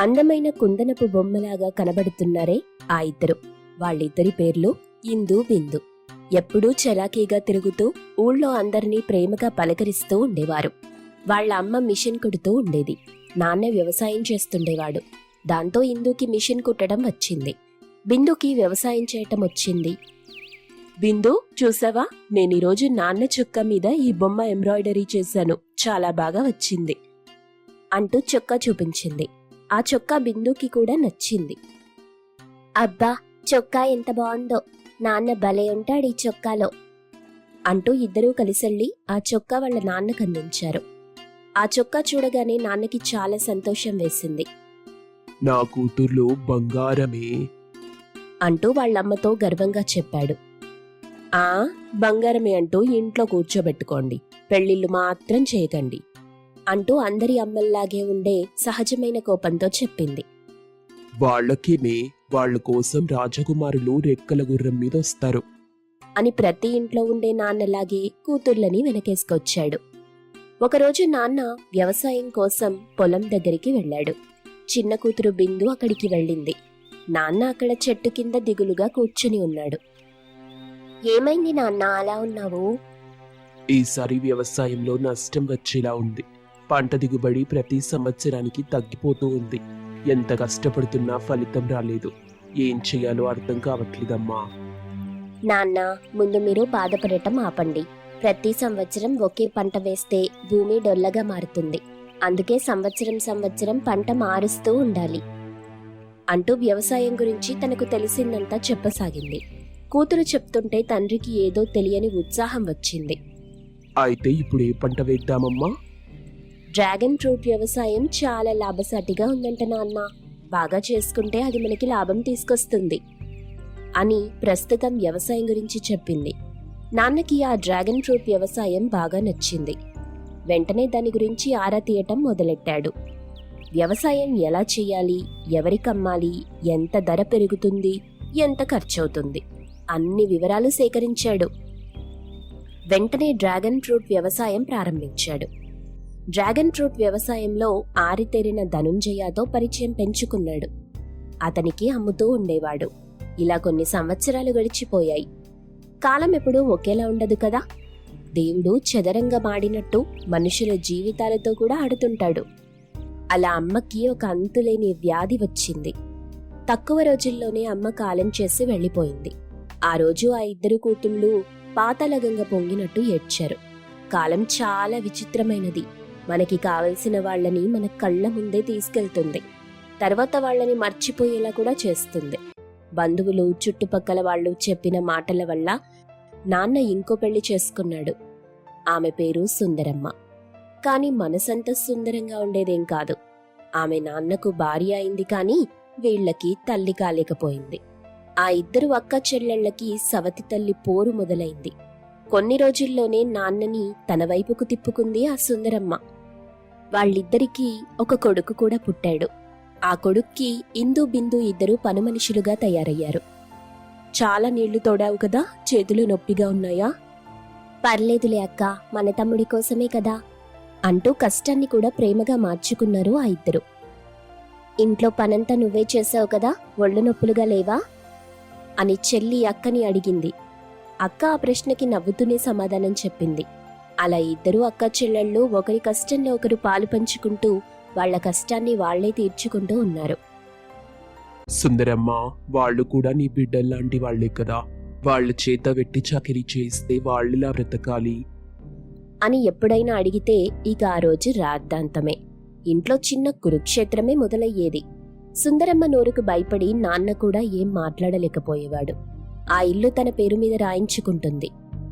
అందమైన కుందనపు బొమ్మలాగా కనబడుతున్నారే ఆ ఇద్దరు. వాళ్ళిద్దరి పేర్లు ఇందు బిందు. ఎప్పుడూ చలాకీగా తిరుగుతూ ఊళ్ళో అందరినీ ప్రేమగా పలకరిస్తూ ఉండేవారు. వాళ్ళ అమ్మ మిషన్ కుడుతూ ఉండేది. నాన్న వ్యవసాయం చేస్తుండేవాడు. దాంతో ఇందుకి మిషన్ కుట్టడం వచ్చింది. బిందుకి వ్యవసాయం చేయటం వచ్చింది. బిందు చూసావా? నేను ఈరోజు నాన్న చుక్క మీద ఈ బొమ్మ ఎంబ్రాయిడరీ చేశాను. చాలా బాగా వచ్చింది. అంటూ చొక్కా చూపించింది. ఆ చొక్కా బిందుకి కూడా నచ్చింది. అబ్బా చొక్కా ఎంత బాగుందో. నాన్న భలే ఉంటాడు ఈ చొక్కాలో అంటూ ఇద్దరూ కలిసెళ్ళి ఆ చొక్కా వాళ్ళ నాన్నకు అందించారు. ఆ చొక్కా చూడగానే నాన్నకి చాలా సంతోషం వేసింది. నా కూతుర్లు బంగారమే. అంటూ వాళ్ళమ్మతో గర్వంగా చెప్పాడు. ఆ బంగారమే అంటూ ఇంట్లో కూర్చోబెట్టుకోండి. పెళ్ళిళ్ళు మాత్రం చేయకండి. అంటూ అందరి అమ్మల్లాగే ఉండే సహజమైన కోపంతో చెప్పింది. వాళ్ళకేమే వాళ్ళ కోసం రాజకుమారులు రెక్కల గుర్రం మీద వస్తారు. అని ప్రతి ఇంట్లో ఉండే నాన్నలాగే కూతుర్లని వెనకేసుకొచ్చాడు. ఒకరోజు నాన్న వ్యవసాయం కోసం పొలం దగ్గరికి వెళ్ళాడు. చిన్న కూతురు బిందు అక్కడికి వెళ్ళింది. నాన్న అక్కడ చెట్టు కింద దిగులుగా కూర్చుని ఉన్నాడు. ఏమైంది నాన్న అలా ఉన్నావు? ఈసారి వ్యవసాయంలో నష్టం వచ్చేలా ఉంది. పంట దిగుబడి ప్రతి సంవత్సరానికి తగ్గిపోతూ ఉంది. ఎంత కష్టపడుతున్నా ఫలితం రాలేదు. ఏం చేయాలో అర్థం కావట్లేదమ్మా. నాన్న ముందు మీరు బాధపడటం ఆపండి. ప్రతి సంవత్సరం ఒకే పంట వేస్తే భూమి డొల్లగా మారుతుంది. అందుకే సంవత్సరం సంవత్సరం పంట మారుస్తూ ఉండాలి. అంటూ వ్యవసాయం గురించి తనకు తెలిసిందంతా చెప్పసాగింది. కూతురు చెప్తుంటే తండ్రికి ఏదో తెలియని ఉత్సాహం వచ్చింది. అయితే ఇప్పుడు ఏ పంట వేద్దామమ్మా. డ్రాగన్ ఫ్రూట్ వ్యవసాయం చాలా లాభసాటిగా ఉందంట నాన్న. బాగా చేసుకుంటే అది మనకి లాభం తీసుకొస్తుంది అని ప్రస్తుతం వ్యవసాయం గురించి చెప్పింది. నాన్నకి ఆ డ్రాగన్ ఫ్రూట్ వ్యవసాయం బాగా నచ్చింది. వెంటనే దాని గురించి ఆరా తీయటం మొదలెట్టాడు. వ్యవసాయం ఎలా చేయాలి? ఎవరికమ్మాలి ఎంత ధర పెరుగుతుంది? ఎంత ఖర్చవుతుంది? అన్ని వివరాలు సేకరించాడు. వెంటనే డ్రాగన్ ఫ్రూట్ వ్యవసాయం ప్రారంభించాడు. డ్రాగన్ ఫ్రూట్ వ్యవసాయంలో ఆరితేరిన ధనుంజయతో పరిచయం పెంచుకున్నాడు. అతనికి అమ్ముతూ ఉండేవాడు. ఇలా కొన్ని సంవత్సరాలు గడిచిపోయాయి. కాలం ఎప్పుడూ ఒకేలా ఉండదు కదా? దేవుడు చదరంగా మాడినట్టు మనుషుల జీవితాలతో కూడా ఆడుతుంటాడు. అలా అమ్మకి ఒక అంతులేని వ్యాధి వచ్చింది. తక్కువ రోజుల్లోనే అమ్మ కాలం చేసి వెళ్ళిపోయింది. ఆ రోజు ఆ ఇద్దరు కూతుళ్ళు పాతలగంగా పొంగినట్టు ఏడ్చారు. కాలం చాలా విచిత్రమైనది. మనకి కావలసిన వాళ్ళని మన కళ్ళ ముందే తీసుకెళ్తుంది. తర్వాత వాళ్ళని మర్చిపోయేలా కూడా చేస్తుంది. బంధువులు చుట్టుపక్కల వాళ్ళు చెప్పిన మాటల వల్ల నాన్న ఇంకో పెళ్ళి చేసుకున్నాడు. ఆమె పేరు సుందరమ్మ. కాని మనసంత సుందరంగా ఉండేదేం కాదు. ఆమె నాన్నకు భార్య అయింది కాని వీళ్ళకి తల్లి కాలేకపోయింది. ఆ ఇద్దరు అక్క చెల్లెళ్ళకి సవతి తల్లి పోరు మొదలైంది. కొన్ని రోజుల్లోనే నాన్నని తన వైపుకు తిప్పుకుంది ఆ సుందరమ్మ. వాళ్ళిద్దరికీ ఒక కొడుకు కూడా పుట్టాడు. ఆ కొడుక్కి ఇందు బిందు ఇద్దరు పనుమనుషులుగా తయారయ్యారు. చాలా నీళ్ళు తోడావు కదా చేతులు నొప్పిగా ఉన్నాయా? పర్లేదులే అక్క మన తమ్ముడి కోసమే కదా అంటూ కష్టాన్ని కూడా ప్రేమగా మార్చుకున్నారు ఆ ఇద్దరు. ఇంట్లో పనంతా నువ్వే చేసావు కదా ఒళ్ళు నొప్పులుగా లేవా? అని చెల్లి అక్కని అడిగింది. అక్క ఆ ప్రశ్నకి నవ్వుతూనే సమాధానం చెప్పింది. అలా ఇద్దరు అక్క చెల్లెళ్ళు ఒకరి కష్టంలో ఒకరు పాలు పంచుకుంటూ వాళ్ళ కష్టాన్ని వాళ్ళే తీర్చుకుంటూ ఉన్నారు. సుందరమ్మ వాళ్ళు కూడా నీ బిడ్డల్లాంటి వాళ్ళే కదా. వాళ్ళ చేత వెట్టి చాకిరీ చేస్తే వాళ్ళిలా బ్రతకాలి. అని ఎప్పుడైనా అడిగితే ఇక ఆ రోజు రాద్ధాంతమే ఇంట్లో చిన్న కురుక్షేత్రమే మొదలయ్యేది. సుందరమ్మ నోరుకు భయపడి నాన్న కూడా ఏం మాట్లాడలేకపోయేవాడు. ఆ ఇల్లు తన పేరు మీద రాయించుకుంటుంది.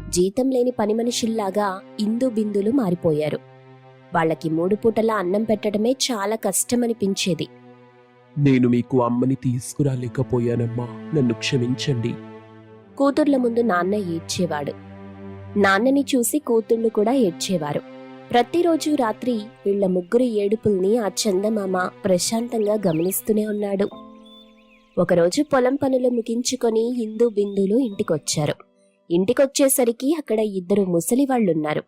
జీతం లేని పని మనుషుల్లాగా ఇందు బిందులు మారిపోయారు. వాళ్ళకి మూడు పూటలా అన్నం పెట్టడమే చాలా కష్టమనిపించేది. నేను మీకు అమ్మని తీసుకురాలేకపోయానమ్మా. నన్ను క్షమించండి. కూతుర్ల ముందు నాన్న ఏడ్చేవాడు. నాన్నని చూసి కూతుళ్ళు కూడా ఏడ్చేవారు. ప్రతిరోజు రాత్రి వీళ్ళ ముగ్గురు ఏడుపుల్ని ఆ చందమామ ప్రశాంతంగా గమనిస్తూనే ఉన్నాడు. ఒకరోజు పొలం పనులు ముగించుకొని హిందూ బిందులు ఇంటికొచ్చారు. ఇంటికొచ్చేసరికి అక్కడ ఇద్దరు ముసలి వాళ్ళున్నారు.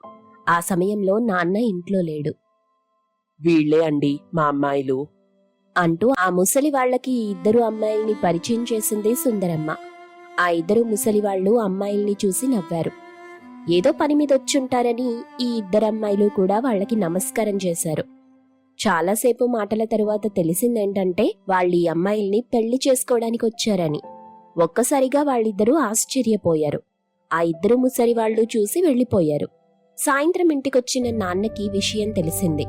ఆ సమయంలో నాన్న ఇంట్లో లేడు. వీళ్ళే అండి మా అమ్మాయిలు. అంటూ ఆ ముసలి వాళ్ళకి ఈ ఇద్దరు అమ్మాయిల్ని పరిచయం చేసింది సుందరమ్మ. ఆ ఇద్దరు ముసలి వాళ్ళు అమ్మాయిల్ని చూసి నవ్వారు. ఏదో పని మీద వచ్చుంటారని ఈ ఇద్దరు అమ్మాయిలు కూడా వాళ్ళకి నమస్కారం చేశారు. చాలాసేపు మాటల తరువాత తెలిసిందేంటంటే వాళ్ళు ఈ అమ్మాయిల్ని పెళ్ళి చేసుకోవడానికి వచ్చారని ఒక్కసారిగా వాళ్ళిద్దరూ ఆశ్చర్యపోయారు. ఆ ఇద్దరు ముసలి వాళ్ళు చూసి వెళ్ళిపోయారు సాయంత్రం ఇంటికొచ్చిన నాన్నకి విషయం తెలిసింది.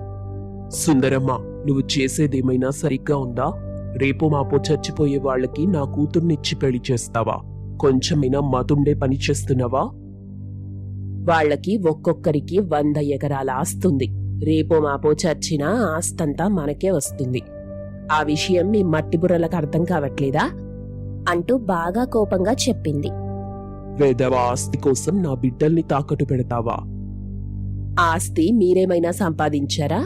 సుందరమ్మ నువ్వు చేసేదేమైనా సరిగ్గా ఉందా? రేపు మాపో చచ్చిపోయే వాళ్ళకి నా కూతుర్నిచ్చి పెళ్ళి చేస్తావా? కొంచెమైనా మతుండే పని చేస్తున్నావా? వాళ్ళకి ఒక్కొక్కరికి వంద ఎకరాల ఆస్తుంది. రేపో మాపో చచ్చినా ఆస్తంతా మనకే వస్తుంది. ఆ విషయం మీ మట్టి బుర్రలకు అర్థం కావట్లేదా? అంటూ బాగా కోపంగా చెప్పింది. వేదవ ఆస్తి కోసం నా బిడ్డల్ని తాకట్టు పెడతావా? ఆస్తి మీరేమైనా సంపాదించారా?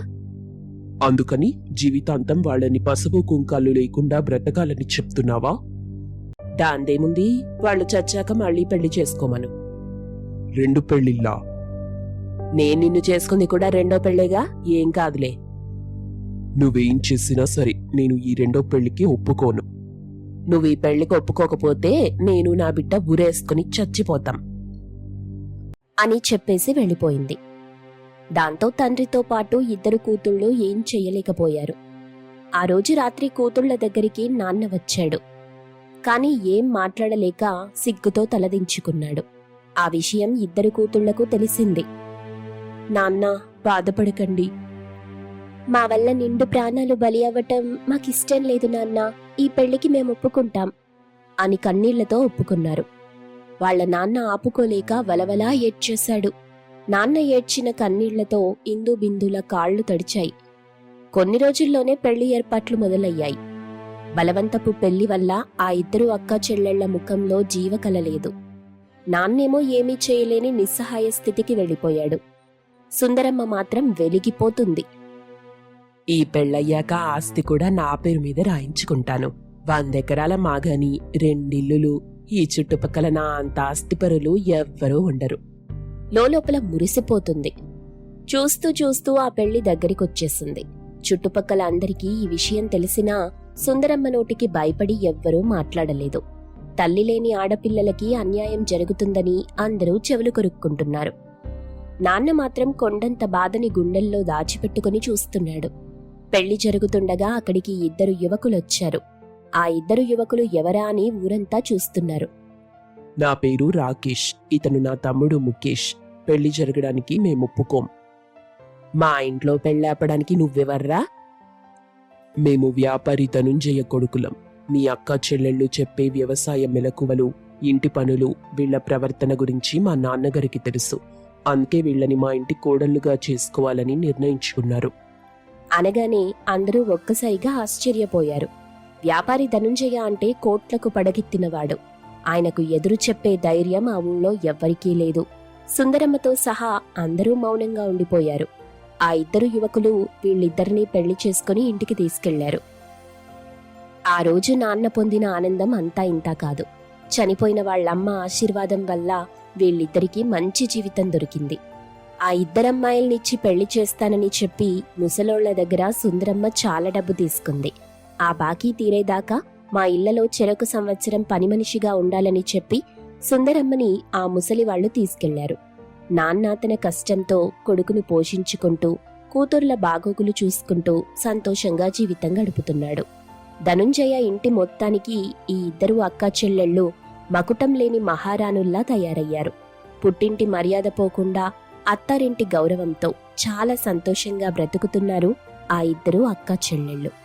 అందుకని జీవితాంతం వాళ్ళని పసుపు కుంకాలు లేకుండా బ్రతకాలని చెప్తున్నావా? దాందేముంది? వాళ్ళు చచ్చాక మళ్ళీ పెళ్ళి చేసుకోమను. రెండు పెళ్ళిళ్ళా నేను నిన్ను చేసుకుంది కూడా రెండో పెళ్ళేగా ఏం కాదులే. నువ్వేం చేసినా సరే నేను ఈ రెండో పెళ్ళికి ఒప్పుకోను. నువ్వు ఈ పెళ్ళికి ఒప్పుకోకపోతే నేను నా బిడ్డ ఊరేసుకుని చచ్చిపోతాం అని చెప్పేసి వెళ్ళిపోయింది. దాంతో తండ్రితో పాటు ఇద్దరు కూతుళ్ళు ఏం చెయ్యలేకపోయారు ఆ రోజు రాత్రి కూతుళ్ళ దగ్గరికి నాన్న వచ్చాడు. కాని ఏం మాట్లాడలేక సిగ్గుతో తలదించుకున్నాడు. ఆ విషయం ఇద్దరు కూతుళ్ళకు తెలిసింది. నాన్న బాధపడకండి. మా వల్ల నిండు ప్రాణాలు బలి అవ్వటం మాకిష్టం లేదు నాన్న. ఈ పెళ్ళికి మేము ఒప్పుకుంటాం అని కన్నీళ్ళతో ఒప్పుకున్నారు. వాళ్ళ నాన్న ఆపుకోలేక వలవలా ఏడ్చేశాడు. నాన్న ఏడ్చిన కన్నీళ్ళతో ఇందు బిందుల కాళ్ళు తడిచాయి. కొన్ని రోజుల్లోనే పెళ్ళి ఏర్పాట్లు మొదలయ్యాయి. బలవంతపు పెళ్ళి వల్ల ఆ ఇద్దరు అక్క చెల్లెళ్ళ ముఖంలో జీవకల లేదు నాన్నేమో ఏమీ చేయలేని నిస్సహాయ స్థితికి వెళ్ళిపోయాడు. సుందరమ్మ మాత్రం వెలిగిపోతుంది. ఈ పెళ్ళయ్యాక ఆస్తి కూడా నా పేరు మీద రాయించుకుంటాను. వందెకరాల మాగాని రెండిల్లులు ఈ చుట్టుపక్కల నా అంత ఆస్తిపరులు ఎవ్వరూ ఉండరు. లోపల మురిసిపోతుంది. చూస్తూ చూస్తూ ఆ పెళ్ళి దగ్గరికొచ్చేసింది. చుట్టుపక్కల అందరికీ ఈ విషయం తెలిసినా సుందరమ్మ నోటికి భయపడి ఎవ్వరూ మాట్లాడలేదు. తల్లి లేని ఆడపిల్లలకి అన్యాయం జరుగుతుందని అందరూ చెవులు కొరుక్కుంటున్నారు. నాన్న మాత్రం కొండంత బాధని గుండెల్లో దాచిపెట్టుకుని చూస్తున్నాడు. పెళ్ళి జరుగుతుండగా అక్కడికి ఇద్దరు యువకులొచ్చారు. ఆ ఇద్దరు యువకులు ఎవరా అని ఊరంతా చూస్తున్నారు. నా పేరు రాకేష్ ఇతను నా తమ్ముడు ముఖేష్ పెళ్ళి జరగడానికి మేము ఒప్పుకోం. మా ఇంట్లో పెళ్ళాపడానికి నువ్వెవర్రా? మేము వ్యాపారి ధనుంజయ కొడుకులం. మీ అక్క చెల్లెళ్ళు చెప్పే వ్యవసాయ మెలకువలు ఇంటి పనులు వీళ్ళ ప్రవర్తన గురించి మా నాన్నగారికి తెలుసు. అందుకే వీళ్ళని మా ఇంటి కోడళ్ళుగా చేసుకోవాలని నిర్ణయించుకున్నారు. అనగానే అందరూ ఒక్కసారిగా ఆశ్చర్యపోయారు. వ్యాపారి ధనుంజయ అంటే కోట్లకు పడగెత్తినవాడు. ఆయనకు ఎదురు చెప్పే ధైర్యం ఆ ఊళ్ళో ఎవ్వరికీ లేదు. సుందరమ్మతో సహా అందరూ మౌనంగా ఉండిపోయారు. ఆ ఇద్దరు యువకులు వీళ్ళిద్దరినీ పెళ్ళి చేసుకుని ఇంటికి తీసుకెళ్ళారు. ఆ రోజు నాన్న పొందిన ఆనందం అంతా ఇంతా కాదు. చనిపోయిన వాళ్ళమ్మ ఆశీర్వాదం వల్ల వీళ్ళిద్దరికీ మంచి జీవితం దొరికింది. ఆ ఇద్దరమ్మాయిల్నిచ్చి పెళ్ళి చేస్తానని చెప్పి ముసలోళ్ళ దగ్గర సుందరమ్మ చాలా డబ్బు తీసుకుంది. ఆ బాకీ తీరేదాకా మా ఇళ్ళలో చెరకు సంవత్సరం పని మనిషిగా ఉండాలని చెప్పి సుందరమ్మని ఆ ముసలి వాళ్ళు తీసుకెళ్ళారు. నాన్న తన కష్టంతో కొడుకుని పోషించుకుంటూ కూతుర్ల బాగోగులు చూసుకుంటూ సంతోషంగా జీవితం గడుపుతున్నాడు. ధనుంజయ ఇంటి మొత్తానికి ఈ ఇద్దరు అక్కా చెల్లెళ్ళు మకుటం లేని మహారాణుల్లా తయారయ్యారు. పుట్టింటి మర్యాద పోకుండా అత్తారింటి గౌరవంతో చాలా సంతోషంగా బ్రతుకుతున్నారు ఆ ఇద్దరు అక్క చెల్లెళ్ళు.